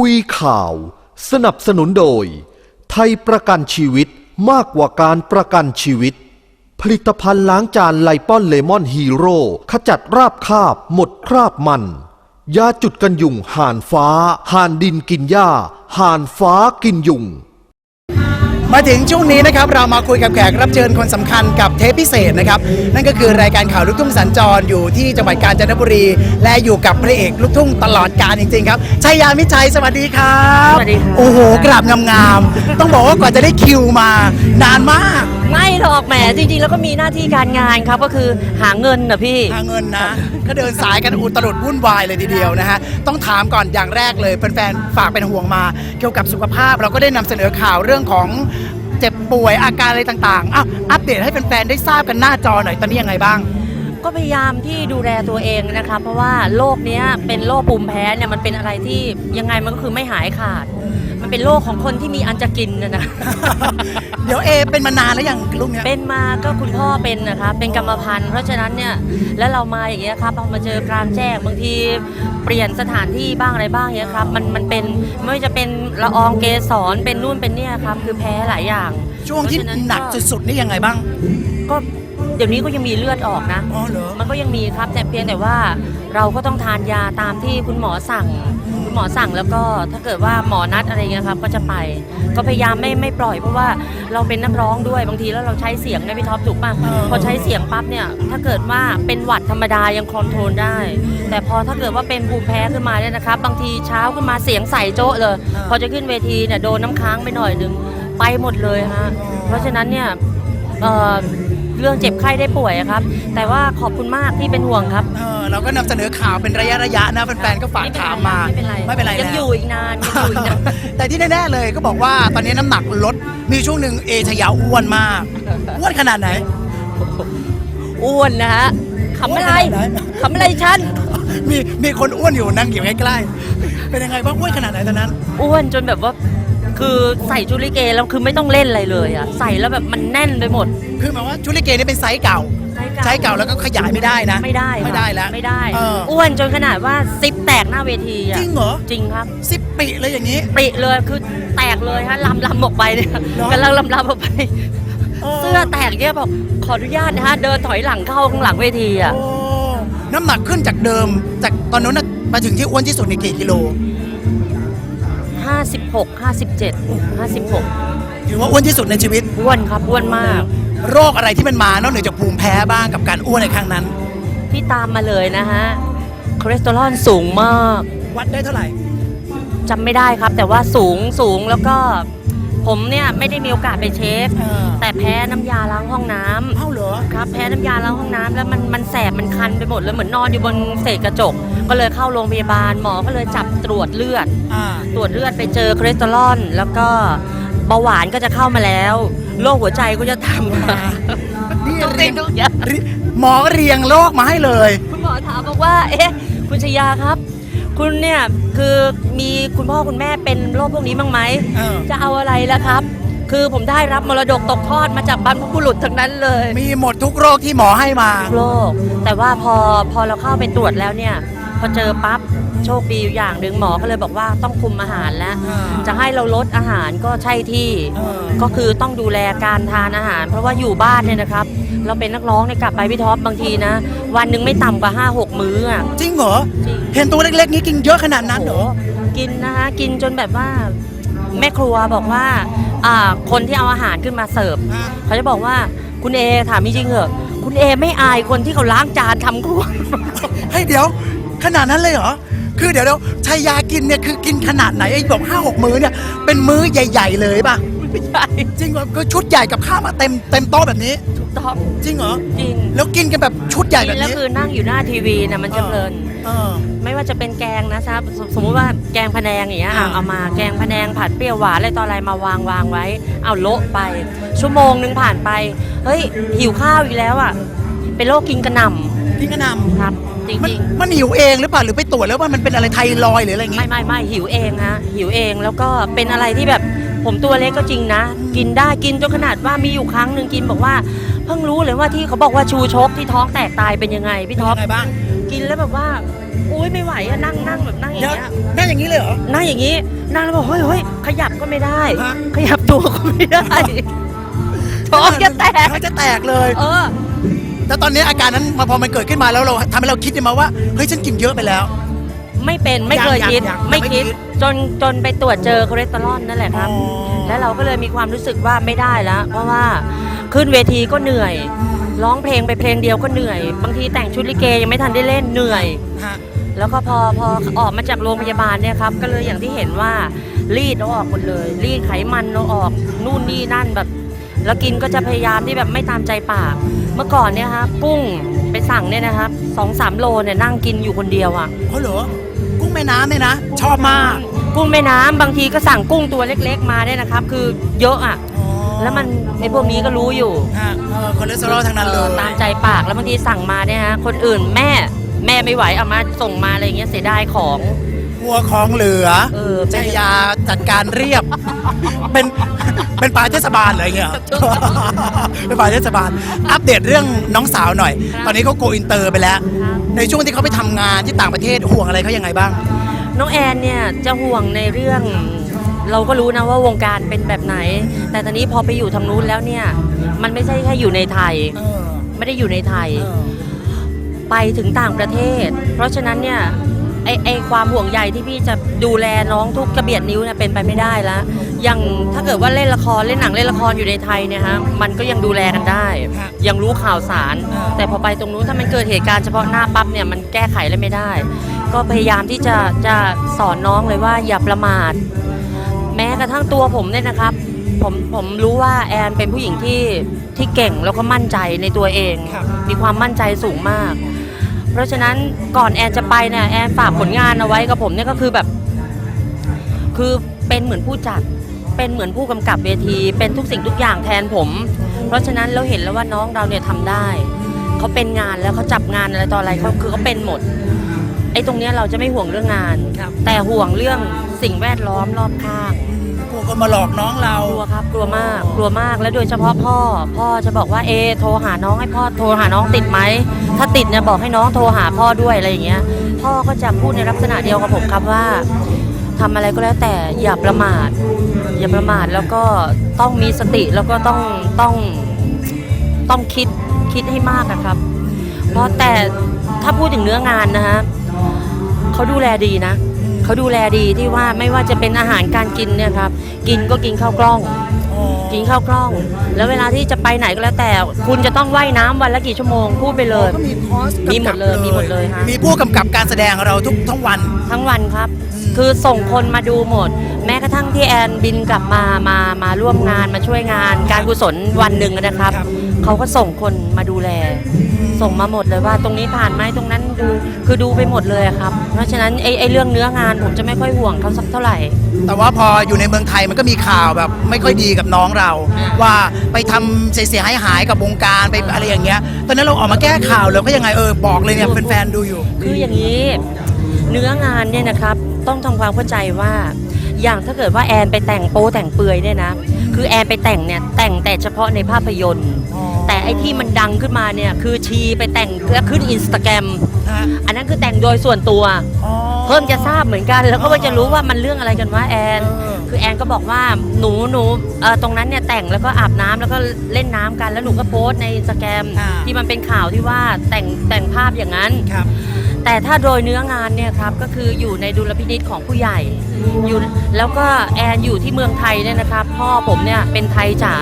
คุยข่าว สนับสนุนโดย ไทยประกันชีวิตมากกว่าการประกันชีวิต ผลิตภัณฑ์ล้างจานไลป้อนเลมอนฮีโร่ขจัดราบคาบ หมดคราบมัน ยาจุดกันยุงห่านฟ้า ห่านดินกินหญ้า ห่านฟ้ากินยุง มาถึงช่วงนี้นะครับเรามาคุยกับแขกรับเชิญคนสำคัญกับเทปพิเศษนะครับนั่นก็คือรายการข่าวลูกทุ่งสัญจรอยู่ที่จังหวัดกาญจนบุรี และอยู่กับพระเอกลูกทุ่งตลอดกาลจริงๆครับชัยยามิชัยสวัสดีครับสวัสดีครับโอ้โหกราบงามๆต้องบอกว่ากว่าจะได้คิวมานานมาก ไม่หรอกแหมจริงๆ แล้วก็มีหน้าที่การงานครับก็คือหาเงินนะพี่ หาเงินนะ ก็เดินสายกันอุตรุดวุ่นวายเลยทีเดียวนะฮะ ต้องถามก่อนอย่างแรกเลยแฟนๆฝากเป็นห่วงมา เกี่ยวกับสุขภาพเราก็ได้นำเสนอข่าวเรื่องของเจ็บป่วยอาการอะไรต่างๆอ้าวอัปเดตให้แฟนๆได้ทราบกันหน้าจอหน่อยตอนนี้ยังไงบ้าง ก็พยายามที่ดูแลตัวเองนะครับเพราะว่าโรคเนี้ยเป็นโรคภูมิแพ้เนี่ยมันเป็นอะไรที่ยังไงมันก็คือไม่หายขาด มันเป็นโรคของคนที่มีอันจะกินนะนะ เดี๋ยวเอเป็นมานานแล้วอย่างลูกเนี้ย เป็นมาก็คุณพ่อเป็นนะครับเป็นกรรมพันธุ์เพราะฉะนั้นเนี่ยแล้วเรามาอย่างเงี้ยครับพอมาเจอกลางแจ้งบางทีเปลี่ยนสถานที่บ้างอะไรบ้างเงี้ยครับมันมันเป็นไม่ว่าจะเป็นละอองเกสรเป็นนู่นเป็นเนี่ยครับคือแพ้หลายอย่างช่วงที่เพราะฉะหนักสุดๆนี่ยังไงบ้าง ก็ เดี๋ยวนี้ก็ยังมีเลือดออกนะ อ๋อเหรอ มันก็ยังมีครับแต่เพียงแต่ว่าเราก็ต้องทานยาตามที่คุณหมอสั่ง คุณหมอสั่งแล้วก็ถ้าเกิดว่าหมอนัดอะไรเงี้ยครับ ก็จะไป ก็พยายามไม่ไม่ปล่อยเพราะว่าเราเป็นนักร้องด้วยบางทีแล้วเราใช้เสียงไงพี่ท็อปถูกป่ะเออพอใช้เสียงปั๊บเนี่ย ถ้าเกิดว่าเป็นหวัดธรรมดายังคอนโทรลได้ แต่พอถ้าเกิดว่าเป็นภูมิแพ้ขึ้นมาเนี่ยนะครับ บางทีเช้าขึ้นมาเสียงใส่โจ๊ะเลย พอจะขึ้นเวทีเนี่ยโดนน้ำค้างไปหน่อยหนึงไปหมดเลยฮะเพราะฉะนั้นเนี่ยเอ่อ เรื่องเจ็บไข้ได้ป่วยอะครับ แต่ว่าขอบคุณมากที่เป็นห่วงครับเออเราก็นำเสนอข่าวเป็นระยะระยะๆนะแฟนๆก็ฝากถามมาไม่เป็นไรไม่เป็นไรยังแล้ว อยู่อีกนานยังอยู่อีกนาน แต่ที่แน่ๆเลยก็บอกว่าตอนนี้น้ำหนักลดมีช่วงหนึ่งเอชยาอ้วนมากอ้วนขนาดไหน อ้วนนะฮะขำอะไรอ้วนขนาดไหนขำอะไรฉันมีมีคนอ้วนอยู่นั่งอยู่ใกล้ๆเป็นยังไงบ้างอ้วนขนาดไหนตอนนั้น อ้วนจนแบบว่า คือใส่ชุดลิเกแล้วคือไม่ต้องเล่นอะไรเลยอะใส่แล้วแบบมันแน่นไปหมด คือหมายว่าชุดลิเกนี่เป็นไซส์เก่าไซส์เก่าแล้วก็ขยายไม่ได้นะ ไม่ได้ค่ะไม่ได้แล้วไม่ได้เอออ้วนจนขนาดว่าซิปแตกหน้าเวทีอะจริงเหรอจริงครับสิบปีเลยอย่างนี้ปริเลยคือแตกเลยฮะลำลำออกไปเนี่ยเหรอกำลังลำลำออกไปเสื้อแตกเนี่ยบอกขออนุญาตนะฮะเดินถอยหลังเข้าข้างหลังเวทีอะโอ้น้ำหนักขึ้นจากเดิม จากตอนนู้นน่ะมาถึงที่อ้วนที่สุดในกี่กิโล ห้าสิบหกห้าสิบเจ็ดห้าสิบหกถือว่าอ้วนที่สุดในชีวิตอ้วนครับอ้วนมาก โรคอะไรที่มันมานอกเหนือจากภูมิแพ้บ้างกับการอ้วนในครั้งนั้น ที่ตามมาเลยนะฮะคอเลสเตอรอลสูงมากวัดได้เท่าไหร่จำไม่ได้ครับ แต่ว่าสูงสูงแล้วก็ ผมเนี่ยไม่ได้มีโอกาสไปเช็คเออ แต่แพ้น้ำยาล้างห้องน้ำเอ้าเหรอ ครับแพ้น้ำยาล้างห้องน้ำแล้วมันมันแสบมันคันไปหมดเลยเหมือนนอนอยู่บนเศษกระจก ก็เลยเข้าโรงพยาบาลหมอก็เลยจับตรวจเลือด อ่า ตรวจเลือดไปเจอคอเลสเตอรอลแล้วก็เบาหวานก็จะเข้ามาแล้วโรคหัวใจก็จะทำมานี่ทุกสิ่งทุกอย่างหมอเรียงโรคมาให้เลย คุณหมอถามบอกว่า เอ๊ะ คุณชยาครับ คุณเนี่ย คือมีคุณพ่อคุณแม่เป็นโรคพวกนี้บ้างไหม เออ จะเอาอะไรล่ะครับ คือผมได้รับมรดกตกทอดมาจากบรรพบุรุษทั้งนั้นเลยมีหมดทุกโรคที่หมอให้มา โรคแต่ว่าพอพอเราเข้าไปตรวจแล้วเนี่ย พอเจอปั๊บ โชคดีอยู่อย่างหนึ่งหมอก็เลยบอกว่าต้องคุมอาหารแล้วอ่าจะให้เราลดอาหารก็ใช่ที่เออก็คือต้องดูแลการทานอาหาร เพราะว่าอยู่บ้านเนี่ยนะครับ เราเป็นนักร้องเนี่ยกลับไปพี่ท็อปบางทีนะ วันหนึ่งไม่ต่ำกว่า 5 6 มื้ออะจริงเหรอจริงเห็นตัวเล็กๆนี้กินเยอะขนาดนั้นเหรอโโกินนะคะ กินจนแบบว่าแม่ครัวบอกว่าอ่าคนที่เอาอาหารขึ้นมาเสิร์ฟอ่าเขาจะบอกว่าคุณเอถามจริงๆเหอะคุณเอไม่อายคนที่เขาล้างจานทำครัวเฮ้ยเดี๋ยว ขนาดนั้นเลยเหรอ คือเดี๋ยวเดี๋ยวชายากินเนี่ยคือกินขนาดไหนไอ้บอกห้าหกมื้อเนี่ย เป็นมื้อใหญ่ ๆ เลยป่ะ ไม่ใช่จริงเหรอคือชุดใหญ่กับข้าวมาเต็มเต็มโต๊ะแบบนี้ ถูกต้องจริงเหรอ จริงแล้วกินกันแบบชุดใหญ่แบบแล้วนี้คือนั่งอยู่หน้าทีวีนะมันจะเพลิน เออ ไม่ว่าจะเป็นแกงนะครับสมสมมุติว่าแกงพะแนงอย่างเงี้ยอ่าเอาเอามาแกงพะแนงผัดเปรี้ยวหวานอะไรต่ออะไรมาวางวางไว้ เอาโละไป ชั่วโมงหนึ่งผ่านไป เฮ้ยหิวข้าวอีกแล้วอะเป็นโรคกินกระหน่กิ นกระหนำครับจำมันริงมันหิวเองหรือเปล่าหรือไปตรวจแล้วว่ามันเป็นอะไรไทรอยด์หรืออะไรอย่างๆงี้ ไม่ไม่ไม่หิวเองฮะหิวเองแล้วก็เป็นอะไรที่แบบผมตัวเล็กก็จริงนะ กินได้กินจนขนาดว่ามีอยู่ครั้งหนึ่งกินบอกว่า เพิ่งรู้เลยว่าที่เขาบอกว่าชูชกที่ท้องแตกตายเป็นยังไงพี่ท็อปเป็นยังไงบ้าง กินแล้วแบบว่าอุ้ยไม่ไหวอะนั่งนั่งแบบนั่งอย่างเดี๋ยวเงี้ยนั่งอย่างนี้เลยเหรอ นั่งอย่างนี้นั่งแล้วบอกเฮ้ยเฮ้ยขยับก็ไม่ได้ ฮะ ขยับตัวก็ไม่ได้ท้องจะแตก ท้องจะแตกเลย เออ แล้วตอนนี้อาการนั้นมาพอมันเกิดขึ้นมาแล้วเราทำให้เราคิดมาว่าเฮ้ยฉันกินเยอะไปแล้ว ไม่เป็นไม่เคยยังคิดยังไม่ไม่คิดคิดจนจนไปตรวจเจอคอเลสเตอรอลนั่นแหละครับ อ๋อ แล้วเราก็เลยมีความรู้สึกว่าไม่ได้แล้ว เพราะว่าขึ้นเวทีก็เหนื่อย ร้องเพลงไปเพลงเดียวก็เหนื่อย บางทีแต่งชุดลิเกยังไม่ทันได้เล่นเหนื่อย ฮะแล้วก็พอพอออกมาจากโรงพยาบาลเนี่ยครับ ก็เลยอย่างที่เห็นว่ารีดเอาออกหมดเลย รีดไขมันเอาออกนู่นนี่นั่นแบบ แล้วกินก็จะพยายามที่แบบไม่ตามใจปาก เมื่อก่อนเนี่ยครับกุ้งไปสั่งเนี่ยนะครับสองสามโลเนี่ยนั่งกินอยู่คนเดียวอะเขาเหรอกุ้งแม่น้ำเนี่ยนะ ชอบมากกุ้งแม่น้ำบางทีก็สั่งกุ้งตัวเล็กๆมาเนี่ยนะครับ คือเยอะอะ อ๋อแล้วมันไอ้พวกนี้ก็รู้อยู่ฮะเออคอเลสเตอรอลทั้งนั้นเลยตามใจปากแล้วบางทีสั่งมาเนี่ยฮะคนอื่นแม่แม่ไม่ไหวเอามาส่งมาอะไรอย่างเงี้ยเสียดายของ วัวของเหลือเออใจยาจัดการเรียบ เป็นเป็นปลายเทศบาลอะไรเงี้ยเป็นปลายเทศบาล อัปเดตเรื่องน้องสาวหน่อยครับตอนนี้เขาโกอินเตอร์ไปแล้วครับในช่วงที่เขาไปทำงานที่ต่างประเทศห่วงอะไรเขายังไงบ้าง น้องแอนเนี่ยจะห่วงในเรื่อง เราก็รู้นะว่าวงการเป็นแบบไหน แต่ตอนนี้พอไปอยู่ทางนู้นแล้วเนี่ย มันไม่ใช่แค่อยู่ในไทยเออไม่ได้อยู่ในไทยเออไปถึงต่างประเทศ เพราะฉะนั้นเนี่ย ไอไอความห่วงใยที่พี่จะดูแลน้องทุกกระเบียดนิ้วเนี่ยเป็นไปไม่ได้แล้วยังถ้าเกิดว่าเล่นละครเล่นหนังเล่นละครอยู่ในไทยเนี่ยฮะมันก็ยังดูแลกันได้ฮะยังรู้ข่าวสารอ่าแต่พอไปตรงนู้นถ้ามันเกิดเหตุการณ์เฉพาะหน้าปั๊บเนี่ยมันแก้ไขอะไรไม่ได้ ก็พยายามที่จะจะสอนน้องเลยว่าอย่าประมาทแม้กระทั่งตัวผมเนี่ยนะครับผมผมรู้ว่าแอนเป็นผู้หญิงที่ที่เก่งแล้วก็มั่นใจในตัวเองครับมีความมั่นใจสูงมาก เพราะฉะนั้นก่อนแอนจะไปเนี่ยแอนฝากผลงานเอาไว้กับผมเนี่ยก็คือแบบ คือเป็นเหมือนผู้จัด เป็นเหมือนผู้กำกับเวที เป็นทุกสิ่งทุกอย่างแทนผม เพราะฉะนั้นเราเห็นแล้วว่าน้องเราเนี่ยทำได้เขาเป็นงานแล้วเขาจับงานอะไรต่ออะไรเขาคือเขาเป็นหมดไอ้ตรงเนี้ยเราจะไม่ห่วงเรื่องงานครับแต่ห่วงเรื่องสิ่งแวดล้อมรอบข้างพ วก็มาหลอกน้องเรา กลัวครับกลัวมากกลัวมากแล้วโดยเฉพาะพ่อ พ่อจะบอกว่าเอโทรหาน้องให้พ่อโทรหาน้องติดไหมถ้าติดเนี่ยบอกให้น้องโทรหาพ่อด้วยอะไรอย่างเงี้ย พ่อก็จะพูดในลักษณะเดียวกับผมครับว่าทำอะไรก็แล้วแต่อย่าประมาท อย่าประมาทแล้วก็ต้องมีสติแล้วก็ต้องต้องต้องคิดคิดให้มากนะครับ เพราะแต่ถ้าพูดถึงเนื้องานนะฮะเขาดูแลดีนะ เขาดูแลดีที่ว่าไม่ว่าจะเป็นอาหารการกินเนี่ยครับ กินก็กินข้าวกล้องอ๋อกินข้าวกล้อง แล้วเวลาที่จะไปไหนก็แล้วแต่ คุณจะต้องว่ายน้ำวันละกี่ชั่วโมงพูดไปเลย ก็มีคอร์สมีหมดเลยมีหมดเลยฮะ มีผู้กำกับการแสดงเราทุกทั้งวัน ทั้งวันครับอืมคือส่งคนมาดูหมด แม้กระทั่งที่แอนบินกลับมา มา มาร่วมงานมาช่วยงาน การกุศลวันหนึ่งนะครับ ครับ เขาก็ส่งคนมาดูแล ส่งมาหมดเลยว่าตรงนี้ผ่านไหมตรงนั้นดูคือดูไปหมดเลยอะครับ เพราะฉะนั้นไอ้ไอ้เรื่องเนื้องานผมจะไม่ค่อยห่วงเขาสักเท่าไหร่ แต่ว่าพออยู่ในเมืองไทยมันก็มีข่าวแบบไม่ค่อยดีกับน้องเราอ่าว่าไปทำเสียหายหายๆกับวงการไปอะไรอย่างเงี้ย ตอนนั้นเราออกมาแก้ข่าวแล้วก็ยังไงเออบอกเลยเนี่ยแฟนๆดูอยู่ คืออย่างนี้เนื้องานเนี่ยนะครับต้องทำความเข้าใจว่า อย่างถ้าเกิดว่าแอนไปแต่งโป๊แต่งเปลือยเนี่ยนะคือแอนไปแต่งเนี่ยแต่งแต่เฉพาะในภาพยนตร์แต่ ไอ้ที่มันดังขึ้นมาเนี่ย คือชีไปแต่งแล้วขึ้นอินสตาแกรมฮะอันนั้นคือแต่งโดยส่วนตัว อ๋อ เพิ่งจะทราบเหมือนกัน แล้วก็ว่าจะรู้ว่ามันเรื่องอะไรกันวะแอน เออ คือแอนก็บอกว่าหนูหนูเอ่อตรงนั้นเนี่ยแต่งแล้วก็อาบน้ำแล้วก็เล่นน้ำกันแล้วหนูก็โพสต์ในสแกมอ่า ที่มันเป็นข่าวที่ว่าแต่งแต่งภาพอย่างนั้น ครับ แต่ถ้าโดยเนื้องานเนี่ยครับก็คืออยู่ในดุลพินิษของผู้ใหญ่อยู่แล้วก็แอนอยู่ที่เมืองไทยเนี่ยนะครับ พ่อผมเนี่ยเป็นไทยจ๋า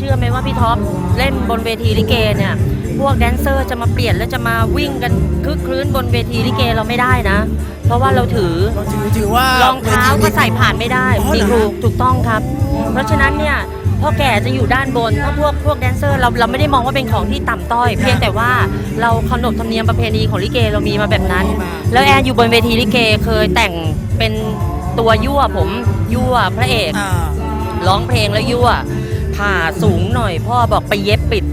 เชื่อไหมว่าพี่ท็อปเล่นบนเวทีลิเกเนี่ยพวกแดนเซอร์จะมาเปลี่ยนแล้วจะมาวิ่งกันคึกคลื้นบนเวทีลิเกเราไม่ได้นะ เพราะว่าเราถือเราถือถือว่ารองเท้าก็ใส่ผ่านไม่ได้อ๋อเหรอนี่ถูกถูกต้องครับ เพราะฉะนั้นเนี่ยพ่อแก่จะอยู่ด้านบนถ้าพวกพวกแดนเซอร์เราเราไม่ได้มองว่าเป็นของที่ต่ำต้อย เพียงแต่ว่าเราขนบธรรมเนียมประเพณีของลิเกเรามีมาแบบนั้น แล้วแอนอยู่บนเวทีลิเกเคยแต่งเป็นตัวยั่วผมยั่วพระเอกอ่าร้องเพลงแล้วยั่ว ผ่าสูงหน่อย พ่อบอกไปเย็บปิด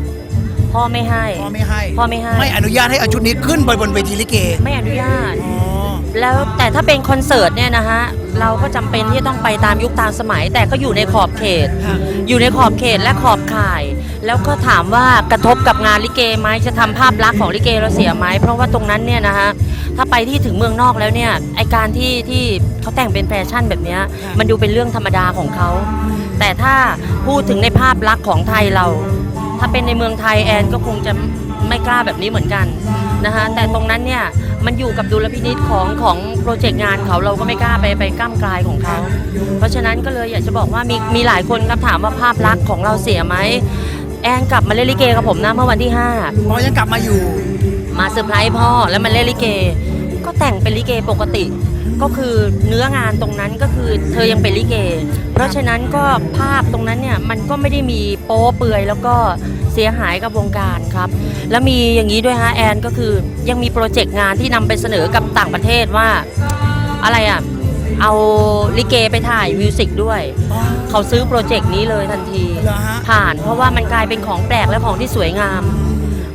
พ่อไม่ให้ พ่อไม่ให้ พ่อไม่ให้ ไม่อนุญาตให้เอาชุดนี้ขึ้นไปบนเวทีลิเกไม่อนุญาต อ๋อแล้วแต่ถ้าเป็นคอนเสิร์ตเนี่ยนะฮะเราก็จำเป็นที่จะต้องไปตามยุคตามสมัย แต่ก็อยู่ในขอบเขตฮะอยู่ในขอบเขตและขอบข่าย แล้วก็ถามว่ากระทบกับงานลิเกไหมจะทำภาพลักษณ์ของลิเกเราเสียไหมเพราะว่าตรงนั้นเนี่ยนะฮะถ้าไปที่ถึงเมืองนอกแล้วเนี่ยไอการที่ที่เขาแต่งเป็นแฟชั่นแบบเนี้ยมันดูเป็นเรื่องธรรมดาของเขา แต่ถ้าพูดถึงในภาพลักษณ์ของไทยเรา ถ้าเป็นในเมืองไทยแอนก็คงจะไม่กล้าแบบนี้เหมือนกันนะคะแต่ตรงนั้นเนี่ยมันอยู่กับดุลพินิษของของโปรเจกต์งานเขาเราก็ไม่กล้าไปไปก้ามกลายของเขา เพราะฉะนั้นก็เลยอยากจะบอกว่ามีมีหลายคนครับถามว่าภาพลักษณ์ของเราเสียไหม แอนกลับมาเล่นลิเกกับผมนะเมื่อวันที่ พอยังกลับมาอยู่5 มาเซอร์ไพรส์พ่อแล้วมาเล่นลิเก ก็แต่งเป็นลิเกปกติ ก็คือเนื้องานตรงนั้นก็คือเธอยังเป็นลิเก เพราะฉะนั้นก็ภาพตรงนั้นเนี่ยมันก็ไม่ได้มีโป๊เปลือยแล้วก็เสียหายกับวงการครับ แล้วมีอย่างนี้ด้วยฮะแอนก็คือยังมีโปรเจกต์งานที่นำไปเสนอกับต่างประเทศว่า อะไรอะ เอาลิเกไปถ่ายมิวสิกด้วย เขาซื้อโปรเจกต์นี้เลยทันที เหรอฮะ ผ่านเพราะว่ามันกลายเป็นของแปลกและของที่สวยงาม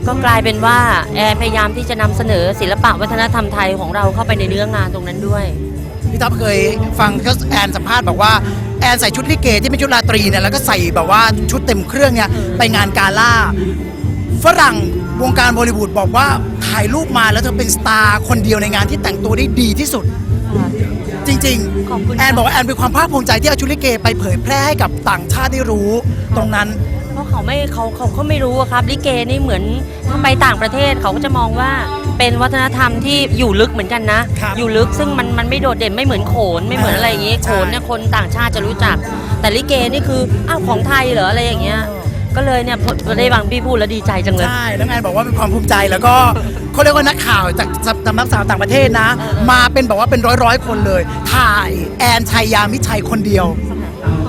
ก็กลายเป็นว่าแอนพยายามที่จะนำเสนอศิลปะวัฒนธรรมไทยของเราเข้าไปในเนื้องานตรงนั้นด้วย พี่ท็อปเคยฟังก็แอนสัมภาษณ์บอกว่าแอนใส่ชุดลิเกที่เป็นชุดราตรีเนี่ยแล้วก็ใส่แบบว่าชุดเต็มเครื่องเนี่ยไปงานกาล่าฝรั่งวงการบอลิวูดบอกว่าถ่ายรูปมาแล้วเธอเป็นสตาร์คนเดียวในงานที่แต่งตัวได้ดีที่สุด จริงขอบคุณๆ แอนบอกว่าแอนเป็นความภาคภูมิใจที่เอาชุดลิเกไปเผยแพร่ให้กับต่างชาติได้รู้ ตรงนั้น เพราะเขาไม่เขาเขาเขาไม่รู้อะครับลิเกนี่เหมือนถ้าไปต่างประเทศเขาก็จะมองว่าเป็นวัฒนธรรมที่อยู่ลึกเหมือนกันนะ ครับอยู่ลึกซึ่งมันมันไม่โดดเด่นไม่เหมือนโขนไม่เหมือนอะไรอย่างงี้ใช่ โขนเนี่ยคนต่างชาติจะรู้จัก แต่ลิเกนี่คืออ้าวของไทยเหรออะไรอย่างเงี้ย ก็เลยเนี่ยพอได้บางพี่พูดแล้วดีใจจังเลย ใช่แล้วแอนบอกว่าเป็นความภูมิใจแล้วก็ เขาเรียกว่านักข่าวจากสำนักข่าวต่างประเทศนะ มาเป็นแบบว่าเป็นร้อยร้อยคนเลย ถ่ายแอนชัยยามิชัยคนเดียว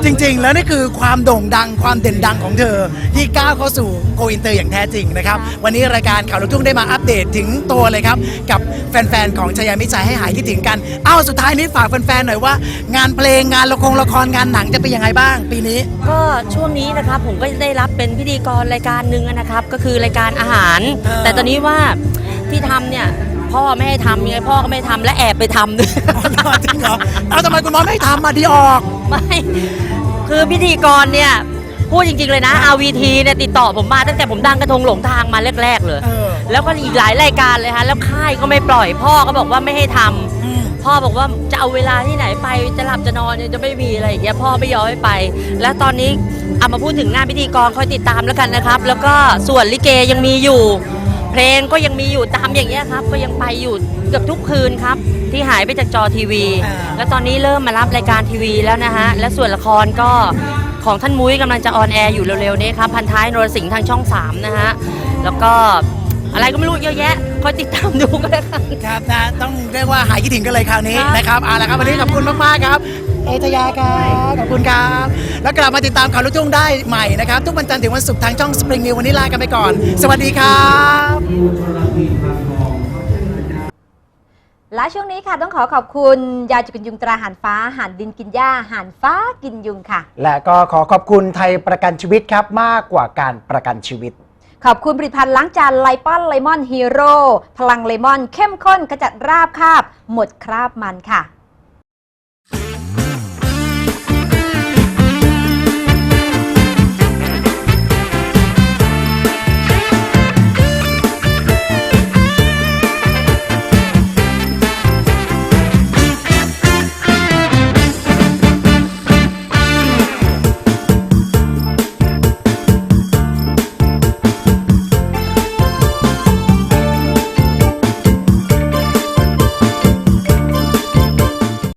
จริง ๆ แล้วนี่คือความโด่งดังความเด่นดังของเธอ ที่ก้าวเข้าสู่โกอินเตอร์อย่างแท้จริงนะครับ วันนี้รายการข่าวลูกทุ่งได้มาอัปเดตถึงตัวเลยครับ กับแฟน ๆ ของชายามิชัยให้หายคิดถึงกัน เอ้าสุดท้ายนี้ฝากแฟน ๆ หน่อยว่า งานเพลงงานละครละครงานหนังจะเป็นยังไงบ้าง ปีนี้ ก็ช่วงนี้นะครับผมก็ได้รับเป็นพิธีกรรายการหนึ่งนะครับ ก็คือรายการอาหาร แต่ตอนนี้ว่า ที่ทำเนี่ยพ่อไม่ให้ทำยังไงพ่อก็ไม่ให้ทำและแอบไปทำด้วย จริงเหรอเอาทำไมคุณน้องไม่ทำมาดีออก ไม่ คือพิธีกรเนี่ย พูดจริง ๆ เลยนะ RVT เนี่ยติดต่อผมมาตั้งแต่ผมดังกระทงหลงทางมาแรก ๆ เลย เออ แล้วก็อีกหลายรายการเลยฮะ แล้วค่ายก็ไม่ปล่อย พ่อก็บอกว่าไม่ให้ทำอืมพ่อบอกว่าจะเอาเวลาที่ไหนไปจะหลับจะนอนเนี่ยจะไม่มีอะไรอย่างเงี้ยพ่อไม่ยอมให้ไป แล้วตอนนี้เอามาพูดถึงงานพิธีกรคอยติดตามแล้วกันนะครับ แล้วก็ส่วนลิเกยังมีอยู่ เพลงก็ยังมีอยู่ตามอย่างเงี้ยครับ ก็ยังไปอยู่เกือบทุกคืนครับ ที่หายไปจากจอทีวีอ่าแล้วตอนนี้เริ่มมารับรายการทีวีแล้วนะฮะและส่วนละครก็ของท่านมุ้ยกำลังจะออนแอร์อยู่เร็วๆนี้ครับพันท้ายนรสิงห์ทางช่อง 3 นะฮะแล้วก็ อะไรก็ไม่รู้เยอะแยะคอยติดตามดูก็แล้วกัน ครับนะต้องเรียกว่าหายคิดถึงกันเลยคราวนี้ครับ นะครับเอาละครับวันนี้ขอบคุณมากๆครับ เอตยาครับขอบคุณครับ แล้วกลับมาติดตามข่าวลูกทุ่งได้ใหม่นะครับ ทุกวันจันทร์ถึงวันศุกร์ทางช่อง Spring New วันนี้ลากันไปก่อน สวัสดีครับ และช่วงนี้ค่ะต้องขอขอบคุณยาจุกันยุงตราหานฟ้าหานดินกินหญ้าหานฟ้ากินยุงค่ะ และก็ขอขอบคุณไทยประกันชีวิตครับมากกว่าการประกันชีวิต ขอบคุณผลิตภัณฑ์ล้างจานไลปอนไลมอนฮีโร่พลังเลมอนเข้มข้นขจัดราบคาบ หมดคราบมันค่ะ